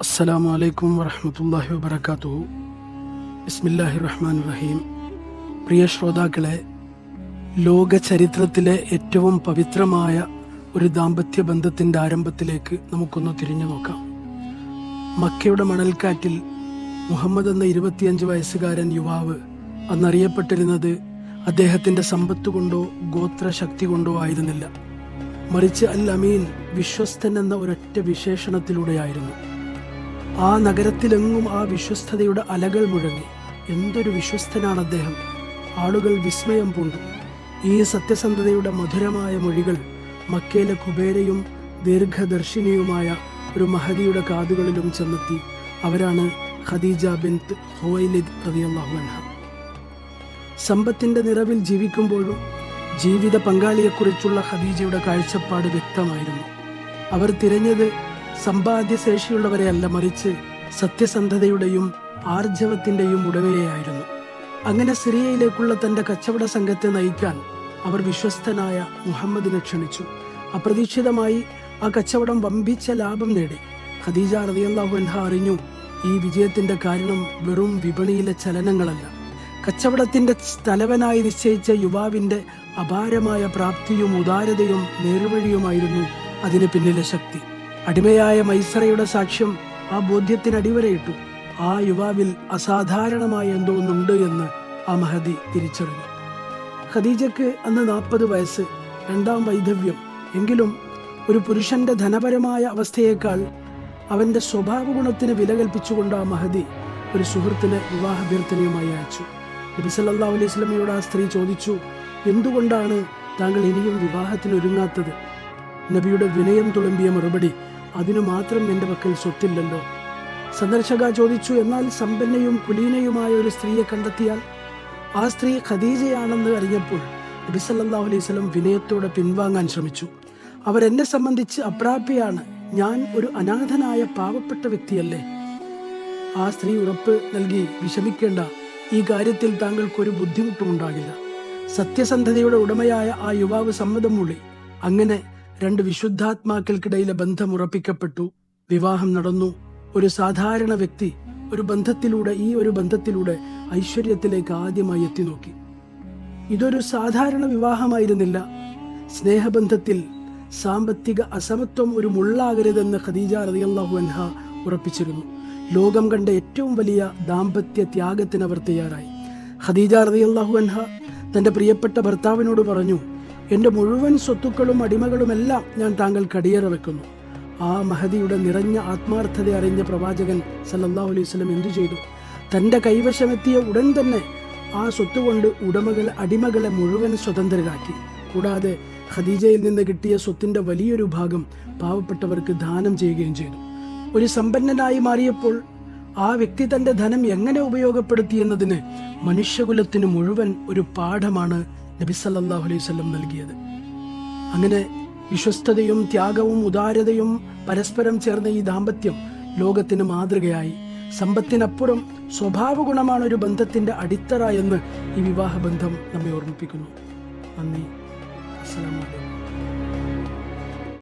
അസ്സലാമു അലൈക്കും വറഹമത്തല്ലാഹി വബർക്കാത്തു ബിസ്മില്ലാഹി റഹ്മാൻ റഹീം പ്രിയ ശ്രോതാക്കളെ ലോക ചരിത്രത്തിലെ ഏറ്റവും പവിത്രമായ ഒരു ദാമ്പത്യ ബന്ധത്തിന്റെ ആരംഭത്തിലേക്ക് നമുക്കൊന്ന് തിരിഞ്ഞു നോക്കാം. മക്കയുടെ മണൽക്കാറ്റിൽ മുഹമ്മദ് എന്ന ഇരുപത്തിയഞ്ച് വയസ്സുകാരൻ യുവാവ് അന്നറിയപ്പെട്ടിരുന്നത് അദ്ദേഹത്തിന്റെ സമ്പത്ത് കൊണ്ടോ ഗോത്രശക്തി കൊണ്ടോ ആയിരുന്നില്ല. മറിച്ച് അൽ അമീൻ വിശ്വസ്തൻ എന്ന ഒരൊറ്റ വിശേഷണത്തിലൂടെയായിരുന്നു. ആ നഗരത്തിലെങ്ങും ആ വിശ്വസ്തതയുടെ അലകൾ മുഴങ്ങി. എന്തൊരു വിശ്വസ്തനാണ് അദ്ദേഹം ആളുകൾ വിസ്മയം പൂണ്ടു. ഈ സത്യസന്ധതയുടെ മധുരമായ മൊഴികൾ മക്കയിലെ കുബേരയും ദീർഘദർശിനിയുമായ ഒരു മഹദിയുടെ കാതുകളിലും ചെന്നെത്തി. അവരാണ് ഖദീജ ബിന്ത് ഹുവൈലിദ് റളിയല്ലാഹു അൻഹ. സമ്പത്തിന്റെ നിറവിൽ ജീവിക്കുമ്പോഴും ജീവിത പങ്കാളിയെക്കുറിച്ചുള്ള ഖദീജയുടെ കാഴ്ചപ്പാട് വ്യക്തമായിരുന്നു. അവർ തിരഞ്ഞത് സമ്പാദ്യശേഷിയുള്ളവരെയല്ല മറിച്ച് സത്യസന്ധതയുടെയും ആർജവത്തിന്റെയും ഉടമയായിരുന്നു. അങ്ങനെ സിറിയയിലേക്കുള്ള തന്റെ കച്ചവട സംഘത്തെ നയിക്കാൻ അവർ വിശ്വസ്തനായ മുഹമ്മദിനെ ക്ഷണിച്ചു. അപ്രതീക്ഷിതമായി ആ കച്ചവടം വമ്പിച്ച ലാഭം നേടി. ഖദീജ റളിയല്ലാഹു അൻഹ അറിഞ്ഞു ഈ വിജയത്തിന്റെ കാരണം വെറും വിപണിയിലെ ചലനങ്ങളല്ല. കച്ചവടത്തിന്റെ തലവനായി നിശ്ചയിച്ച യുവാവിന്റെ അപാരമായ പ്രാപ്തിയും ഉദാരതയും നേർവഴിയുമായിരുന്നു അതിന് പിന്നിലെ ശക്തി. അടിമയായ മൈസറയുടെ സാക്ഷ്യം ആ ബോധ്യത്തിന് അടിവരയിട്ടു. ആ യുവാവിൽ അസാധാരണമായ എന്തോ ഒന്നുണ്ട് എന്ന് ആ മഹതി തിരിച്ചറിഞ്ഞു. ഖദീജക്ക് അന്ന് നാൽപ്പത് വയസ്സ് രണ്ടാം വൈധവ്യം. എങ്കിലും ഒരു പുരുഷന്റെ ധനപരമായ അവസ്ഥയേക്കാൾ അവന്റെ സ്വഭാവ ഗുണത്തിന് വില കൽപ്പിച്ചുകൊണ്ട് ആ മഹതി ഒരു സുഹൃത്തിന് വിവാഹാഭ്യർത്ഥനയുമായി അയച്ചു. നബിസല്ലാ അലൈഹി സ്വലമയോട് ആ സ്ത്രീ ചോദിച്ചു എന്തുകൊണ്ടാണ് താങ്കൾ ഇനിയും വിവാഹത്തിന് ഒരുങ്ങാത്തത് നബിയുടെ വിനയം തുളുമ്പിയ മറുപടി അതിനു മാത്രം എന്റെ പക്കൽ സ്വത്തില്ലല്ലോ. സന്ദർശക ചോദിച്ചു എന്നാൽ സമ്പന്നയും കുലീനയുമായ ഒരു സ്ത്രീയെ കണ്ടെത്തിയാൽ? ആ സ്ത്രീ ഖദീജയാണെന്ന് അറിഞ്ഞപ്പോൾ നബി സല്ലല്ലാഹു അലൈഹി വസല്ലം വിനയത്തോടെ പിൻവാങ്ങാൻ ശ്രമിച്ചു. അവരെന്നെ സംബന്ധിച്ച് അപ്രാപ്യയാണ് ഞാൻ ഒരു അനാഥനായ പാവപ്പെട്ട വ്യക്തിയല്ലേ? ആ സ്ത്രീ ഉറപ്പ് നൽകി വിഷമിക്കേണ്ട ഈ കാര്യത്തിൽ താങ്കൾക്കൊരു ബുദ്ധിമുട്ടും ഉണ്ടാകില്ല സത്യസന്ധതയുടെ ഉടമയായ ആ യുവാവ് സമ്മതം മൂളി. അങ്ങനെ രണ്ട് വിശുദ്ധാത്മാക്കൾക്കിടയിലെ ബന്ധം ഉറപ്പിക്കപ്പെട്ടു. വിവാഹം നടന്നു. ഒരു സാധാരണ വ്യക്തി ഒരു ബന്ധത്തിലൂടെ ഈ ഒരു ബന്ധത്തിലൂടെ ഐശ്വര്യത്തിലേക്ക് ആദ്യമായി എത്തി നോക്കി. ഇതൊരു സാധാരണ വിവാഹമായിരുന്നില്ല. സ്നേഹബന്ധത്തിൽ സാമ്പത്തിക അസമത്വം ഒരു മുള്ളാകരുതെന്ന് ഖദീജ റളിയല്ലാഹു അൻഹ ഉറപ്പിച്ചിരുന്നു. ലോകം കണ്ട ഏറ്റവും വലിയ ദാമ്പത്യ ത്യാഗത്തിന് അവർ തയ്യാറായി. ഖദീജ റളിയല്ലാഹു അൻഹ തന്റെ പ്രിയപ്പെട്ട ഭർത്താവിനോട് പറഞ്ഞു എന്റെ മുഴുവൻ സ്വത്തുക്കളും അടിമകളുമെല്ലാം ഞാൻ താങ്കൾ അടിയറ വെക്കുന്നു. ആ മഹദിയുടെ നിറഞ്ഞ ആത്മാർത്ഥത അറിഞ്ഞ പ്രവാചകൻ സല്ലല്ലാഹു അലൈഹി സ്വലം എന്തു ചെയ്തു? തന്റെ കൈവശമെത്തിയ ഉടൻ തന്നെ ആ സ്വത്തുകൊണ്ട് ഉടമകൾ അടിമകളെ മുഴുവൻ സ്വതന്ത്രരാക്കി. കൂടാതെ ഖദീജയിൽ നിന്ന് കിട്ടിയ സ്വത്തിന്റെ വലിയൊരു ഭാഗം പാവപ്പെട്ടവർക്ക് ദാനം ചെയ്യുകയും ചെയ്തു. ഒരു സമ്പന്നനായി മാറിയപ്പോൾ ആ വ്യക്തി തന്റെ ധനം എങ്ങനെ ഉപയോഗപ്പെടുത്തി എന്നതിന് മനുഷ്യകുലത്തിന് മുഴുവൻ ഒരു പാഠമാണ് നബി സല്ലല്ലാഹു അലൈഹി വസല്ലം നൽകിയത്. അങ്ങനെ വിശ്വസ്തതയും ത്യാഗവും ഉദാരതയും പരസ്പരം ചേർന്ന ഈ ദാമ്പത്യം ലോകത്തിന് മാതൃകയായി. സമ്പത്തിനപ്പുറം സ്വഭാവ ഗുണമാണ് ഒരു ബന്ധത്തിന്റെ അടിത്തറ എന്ന് ഈ വിവാഹ ബന്ധം നമ്മെ ഓർമ്മിപ്പിക്കുന്നു. നന്ദി. അസ്സാം അലൈക്കും.